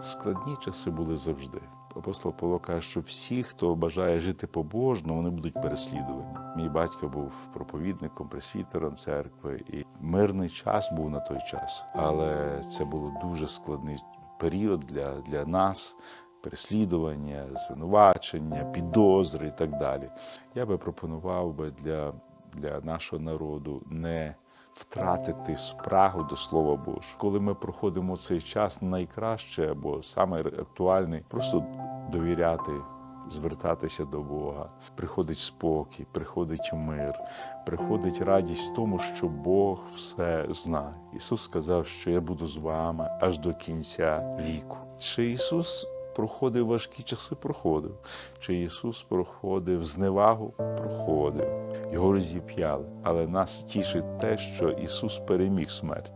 Складні часи були завжди. Апостол Павло каже, що всі, хто бажає жити побожно, вони будуть переслідувані. Мій батько був проповідником, пресвітером церкви, і мирний час був на той час. Але це було дуже складний період для, для нас. Переслідування, звинувачення, підозри і так далі. Я би пропонував би для, для нашого народу не втратити спрагу до Слова Божого. Коли ми проходимо цей час, найкраще або саме актуальний просто довіряти, звертатися до Бога. Приходить спокій, приходить мир, приходить радість в тому, що Бог все знає. Ісус сказав, що я буду з вами аж до кінця віку. Чи Ісус проходив важкі часи? Проходив. Чи Ісус проходив зневагу? Проходив. Його розіп'яли. Але нас тішить те, що Ісус переміг смерть.